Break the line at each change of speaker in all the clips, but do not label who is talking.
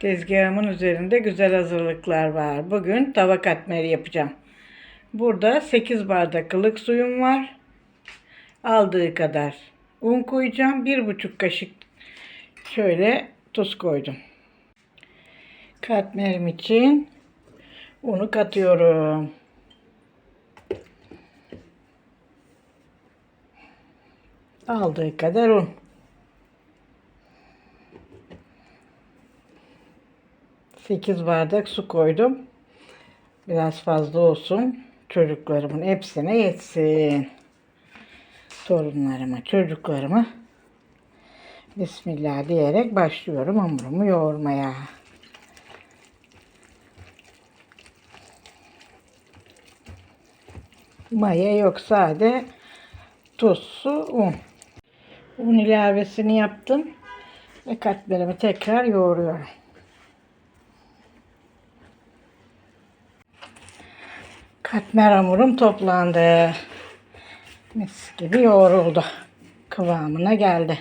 Tezgahımın üzerinde güzel hazırlıklar var. Bugün tava katmeri yapacağım. Burada 8 bardak ılık suyum var. Aldığı kadar un koyacağım. 1,5 kaşık şöyle tuz koydum. Katmerim için unu katıyorum. Aldığı kadar un. Sekiz bardak su koydum. Biraz fazla olsun. Çocuklarımın hepsine yetsin. Torunlarıma, çocuklarıma Bismillah diyerek başlıyorum hamurumu yoğurmaya. Maya yok sade tuz, su, un. Un ilavesini yaptım ve katmerimi tekrar yoğuruyorum. Katmer hamurum toplandı. Mis gibi yoğruldu. Kıvamına geldi.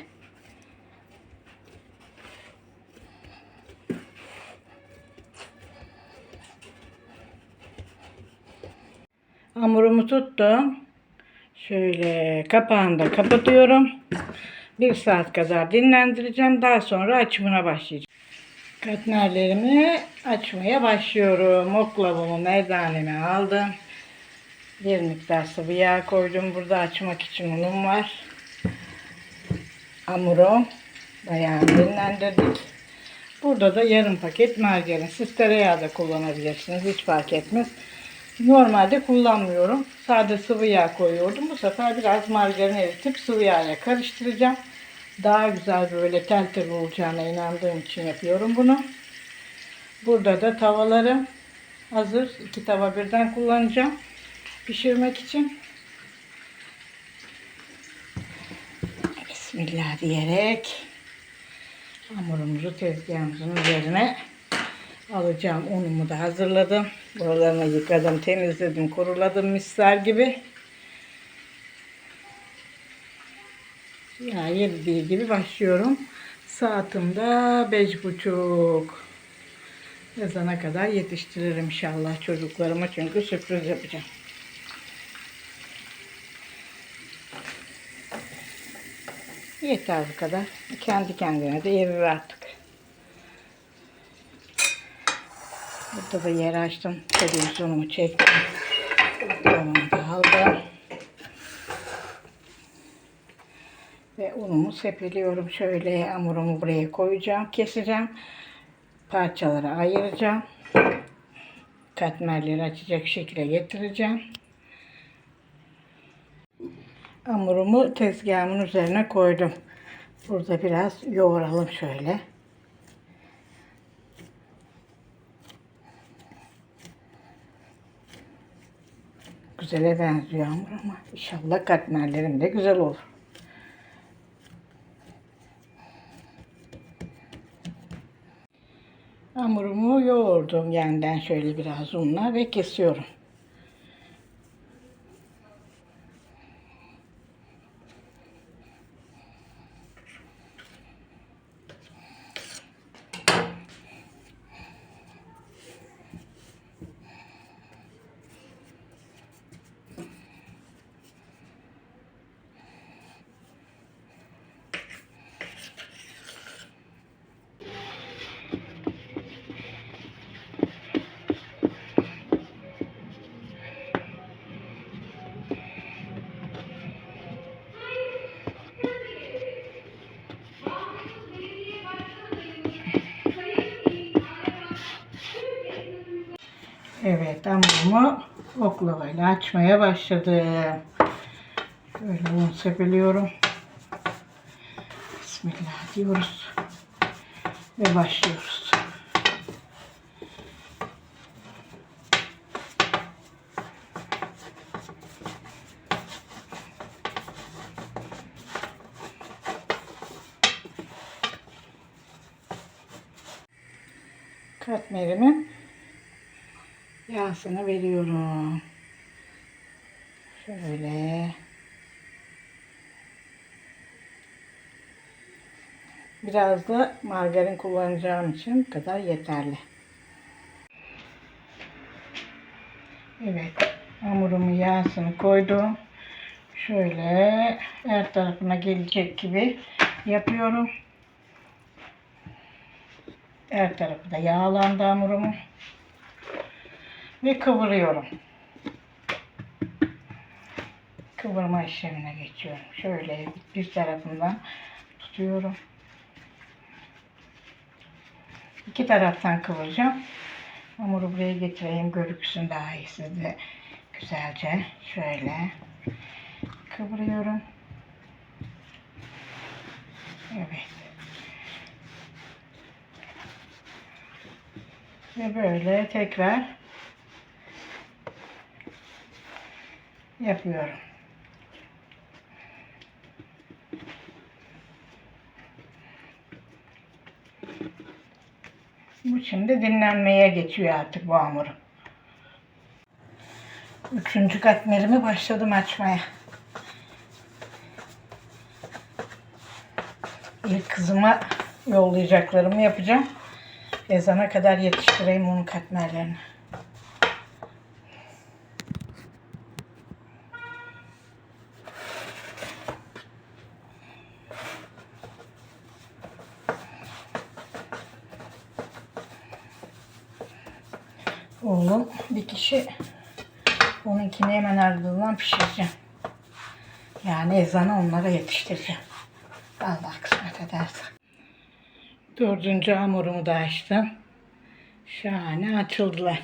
Hamurumu tuttum. Şöyle kapağını da kapatıyorum. Bir saat kadar dinlendireceğim. Daha sonra açımına başlayacağım. Katmerlerimi açmaya başlıyorum. Oklavamı, merdanemi aldım. Bir miktar sıvı yağ koydum. Burada açmak için unum var. Hamurum bayağı dinlendirdik. Burada da yarım paket margarin. Siz tereyağı da kullanabilirsiniz. Hiç fark etmez. Normalde kullanmıyorum. Sade sıvı yağ koyuyordum. Bu sefer biraz margarin eritip sıvı yağla karıştıracağım. Daha güzel böyle tel tel olacağına inandığım için yapıyorum bunu. Burada da tavalarım hazır. İki tava birden kullanacağım. Pişirmek için. Bismillah diyerek hamurumuzu tezgahımızın üzerine alacağım. Unumu da hazırladım. Buralarını yıkadım, temizledim, kuruladım misler gibi. Ya yedi gibi başlıyorum. Saatim de beş buçuk. Yazana kadar yetiştiririm inşallah çocuklarıma çünkü sürpriz yapacağım. Yeter bu kadar. Kendi kendine de erir artık. Burada da yer açtım. Televizyonumu çektim. Unumu aldım. Ve unumu sepeliyorum. Şöyle hamurumu buraya koyacağım. Keseceğim. Parçalara ayıracağım. Katmerleri açacak şekilde getireceğim. Hamurumu tezgahımın üzerine koydum. Burada biraz yoğuralım şöyle. Güzele benziyor hamur ama inşallah katmerlerim de güzel olur. Hamurumu yoğurdum yeniden şöyle biraz unla ve kesiyorum. Hamurumu oklavayla açmaya başladım. Böyle un sepeliyorum. Bismillah diyoruz. Ve başlıyoruz. Katmerimin yağsını veriyorum. Şöyle. Biraz da margarin kullanacağım için kadar yeterli. Evet, hamurumu yağsını koydum. Şöyle her tarafına gelecek gibi yapıyorum. Her tarafı da yağlandı hamurumun. Ve kıvırıyorum. Kıvırma işlemine geçiyorum. Şöyle bir tarafından tutuyorum. İki taraftan kıvıracağım. Hamuru buraya getireyim görüksün daha iyi sizde. Güzelce şöyle kıvırıyorum. Evet. Ve böyle tekrar yapıyorum. Bu şimdi dinlenmeye geçiyor artık bu hamuru. Üçüncü katmerimi başladım açmaya. İlk kızıma yollayacaklarımı yapacağım. Ezana kadar yetiştireyim onun katmerlerini. Oğlum bir kişi onunkini hemen ardından pişireceğim. Yani ezanı onlara yetiştireceğim. Allah kısmet ederse. Dördüncü hamurumu da açtım. Şahane açıldılar.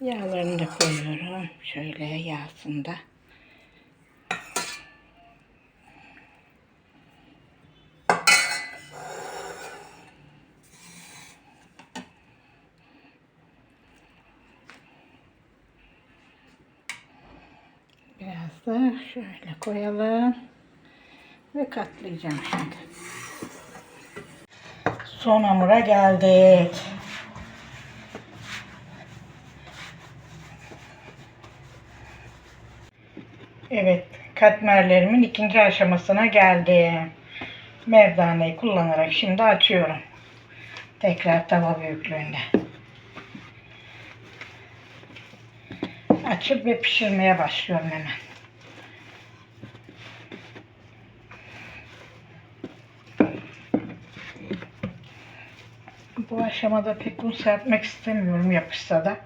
Yağlarını da koyuyorum. Şöyle yağsın da. Biraz da şöyle koyalım. Ve katlayacağım şimdi. Son hamura geldik. Evet, katmerlerimin ikinci aşamasına geldim. Merdaneyi kullanarak şimdi açıyorum. Tekrar tava büyüklüğünde. Açıp ve pişirmeye başlıyorum hemen. Bu aşamada pek un serpmek istemiyorum yapışsa da.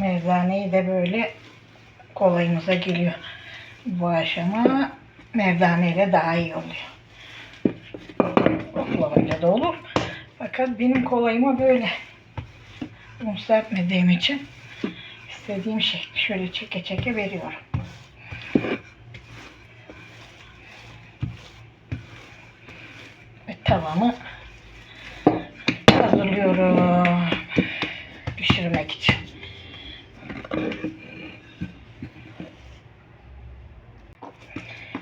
Mevzaneyi de böyle kolayımıza geliyor. Bu aşama mevzaneyle daha iyi oluyor. Oklavayla da olur. Fakat benim kolayıma böyle un serpmediğim için istediğim şekli şöyle çeke çeke veriyorum. Ve tavamı hazırlıyorum pişirmek için.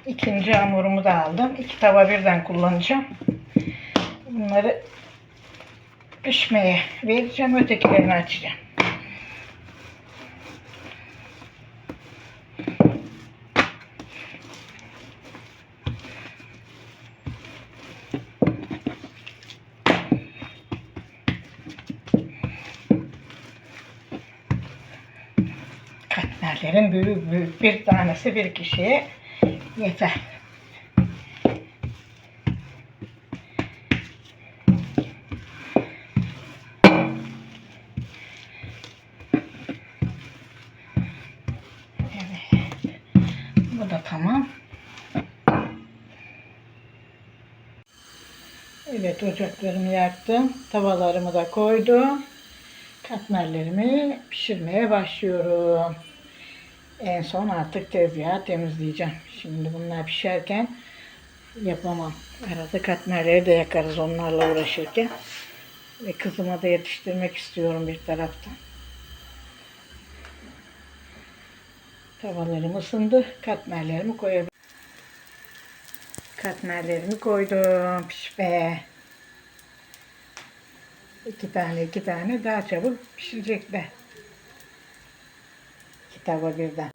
İkinci hamurumu da aldım. İki tava birden kullanacağım. Bunları pişmeye vereceğim. Ötekilerini açacağım. Katmerlerin büyük büyük bir tanesi bir kişiye yeter. Evet ocaklarımı yaktım. Tavalarımı da koydum. Katmerlerimi pişirmeye başlıyorum. En son artık tezgahı temizleyeceğim. Şimdi bunlar pişerken yapamam. Arada katmerleri de yakarız onlarla uğraşırken. Ve kızıma da yetiştirmek istiyorum bir taraftan. Tavalarım ısındı. Katmerlerimi koyabilirim. Katmerlerimi koydum pişmeye. İki tane iki tane daha çabuk pişirecekler. İki tava birden.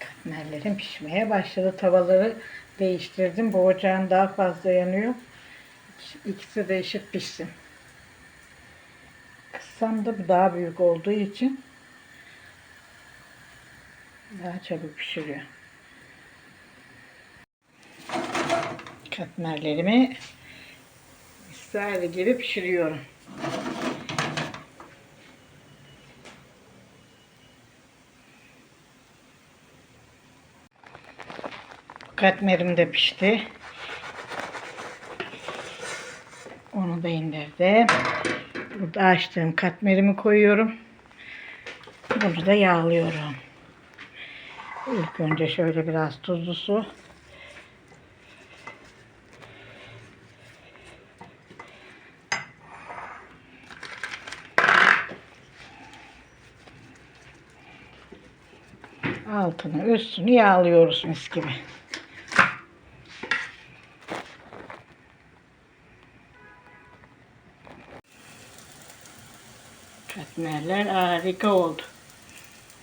Katmerlerim pişmeye başladı. Tavaları değiştirdim. Bu ocağın daha fazla yanıyor. İkisi de eşit pişsin. Kıssam da bu daha büyük olduğu için daha çabuk pişiriyor. Katmerlerimi İsrail gibi pişiriyorum. Katmerim de pişti. Onu da indirdim. Burada açtığım katmerimi koyuyorum. Bunu da yağlıyorum. İlk önce şöyle biraz tuzlu su. Altını üstünü yağlıyoruz mis gibi. Katmerler harika oldu.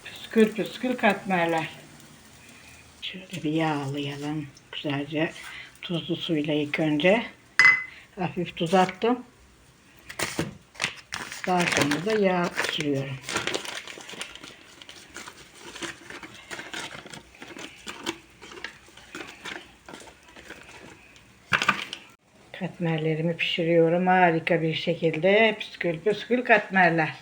Püskül püskül katmerler. Şöyle bir yağlayalım. Güzelce tuzlu suyla ilk önce. Hafif tuz attım. Daha sonra da yağ sürüyorum. Katmerlerimi pişiriyorum harika bir şekilde. Püskül püskül katmerler.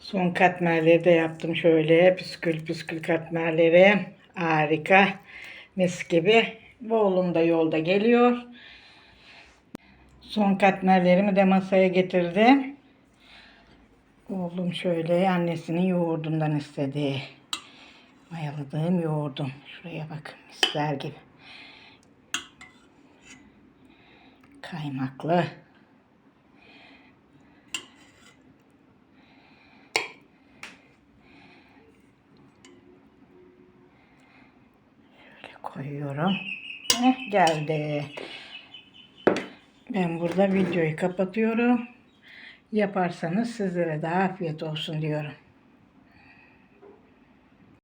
Son katmerleri de yaptım şöyle püskül püskül katmerleri. Harika. Mis gibi. Bu oğlum da yolda geliyor. Son katmerlerimi de masaya getirdim. Oğlum şöyle annesinin yoğurdundan istedi. Mayaladığım yoğurdum. Şuraya bakın misler gibi. Kaymaklı. Şöyle koyuyorum. Heh, geldi. Ben burada videoyu kapatıyorum. Yaparsanız sizlere de afiyet olsun diyorum.